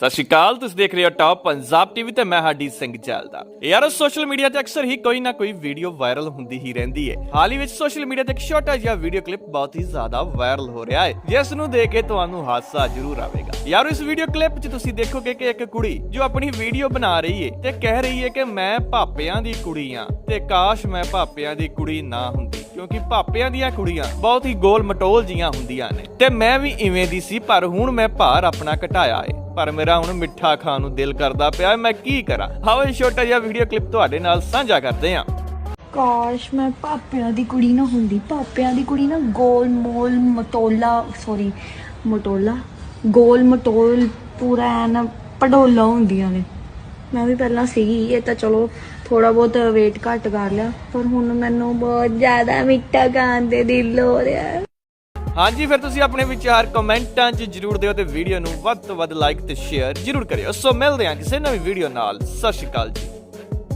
ਸਤਿ ਸ਼੍ਰੀ ਅਕਾਲ, ਤੁਸੀਂ ਦੇਖ ਰਹੇ ਹੋ ਟਾਪ ਪੰਜਾਬ ਟੀਵੀ ਤੇ ਮੈਂ ਹਾਡੀ ਸਿੰਘ ਜੈਲਦਾਰ ਯਾਰ ਸੋਸ਼ਲ ਮੀਡੀਆ ਤੇ ਅਕਸਰ ਹੀ ਕੋਈ ਨਾ ਕੋਈ ਵੀਡੀਓ ਵਾਇਰਲ ਹੁੰਦੀ ਹੀ ਰਹਿੰਦੀ ਹੈ ਹਾਲ ਹੀ ਵਿੱਚ ਸੋਸ਼ਲ ਮੀਡੀਆ ਤੇ ਇੱਕ ਛੋਟਾ ਜਿਹਾ ਵੀਡੀਓ ਕਲਿੱਪ ਬਹੁਤ ਹੀ ਜ਼ਿਆਦਾ ਵਾਇਰਲ ਹੋ ਰਿਹਾ ਹੈ ਜਿਸ ਨੂੰ ਦੇਖ ਕੇ ਤੁਹਾਨੂੰ ਹਾਸਾ ਜ਼ਰੂਰ ਆਵੇਗਾ। ਯਾਰ, ਇਸ ਵੀਡੀਓ ਕਲਿੱਪ 'ਚ ਤੁਸੀਂ ਦੇਖੋਗੇ ਕਿ ਇੱਕ ਕੁੜੀ ਜੋ ਆਪਣੀ ਵੀਡੀਓ ਬਣਾ ਰਹੀ ਹੈ ਤੇ ਕਹਿ ਰਹੀ ਹੈ ਕਿ ਮੈਂ ਭਾਪਿਆਂ ਦੀ ਕੁੜੀ ਆ ਤੇ ਕਾਸ਼ ਮੈਂ ਭਾਪਿਆਂ ਦੀ ਕੁੜੀ ਨਾ ਹੁੰਦੀ, ਕਿਉਂਕਿ ਭਾਪਿਆਂ ਦੀਆਂ ਕੁੜੀਆਂ ਬਹੁਤ ਹੀ ਗੋਲ ਮਟੋਲ ਜੀਆਂ ਹੁੰਦੀਆਂ ਨੇ। ਤੇ ਮੈਂ ਵੀ ਇਵੇਂ ਦੀ ਸੀ, ਪਰ ਹੁਣ ਮੈਂ ਭਾਰ ਆਪਣਾ ਘਟਾਇਆ ਏ। ਪਰ ਮੇਰਾ ਹੁਣ ਮਿੱਠਾ ਖਾਣ ਨੂੰ ਦਿਲ ਕਰਦਾ ਪਿਆ, ਮੈਂ ਕੀ ਕਰਾਂ? ਹਾਓ ਇਹ ਛੋਟਾ ਜਿਹਾ ਵੀਡੀਓ ਕਲਿੱਪ ਤੁਹਾਡੇ ਨਾਲ ਸਾਂਝਾ ਕਰਦੇ ਹਾਂ। ਕਾਸ਼ ਮੈਂ ਪਾਪਿਆਂ ਦੀ ਕੁੜੀ ਨਾ ਹੁੰਦੀ, ਪਾਪਿਆਂ ਦੀ ਕੁੜੀ ਨਾ ਗੋਲ ਮੋਲ ਮਟੋਲਾ ਸੌਰੀ ਮਟੋਲਾ ਗੋਲ ਮਟੋਲ ਪੂਰਾ ਐਨ ਪਡੋਲਾ ਹੁੰਦੀਆਂ ਨੇ। ਮੈਂ ਵੀ ਪਹਿਲਾਂ ਸੀਗੀ, ਇਹ ਤਾਂ ਚਲੋ ਥੋੜਾ ਬਹੁਤ weight ਘੱਟ ਕਰ ਲਿਆ, ਪਰ ਹੁਣ ਮੈਨੂੰ ਬਹੁਤ ਜ਼ਿਆਦਾ ਮਿੱਠਾ ਖਾਣ ਦੇ ਦਿਲ ਹੋ ਰਿਹਾ। ਹਾਂਜੀ, ਫਿਰ ਤੁਸੀਂ ਆਪਣੇ ਵਿਚਾਰ ਕਮੈਂਟਾਂ 'ਚ ਜਰੂਰ ਦਿਓ ਤੇ ਵੀਡੀਓ ਨੂੰ ਵੱਧ ਤੋਂ ਵੱਧ ਲਾਈਕ ਤੇ ਸ਼ੇਅਰ ਜਰੂਰ ਕਰਿਓ। ਸੋ ਮਿਲਦੇ ਹਾਂ ਕਿਸੇ ਨਵੀਂ ਵੀਡੀਓ ਨਾਲ। ਸਤਿ ਸ਼੍ਰੀ ਅਕਾਲ ਜੀ।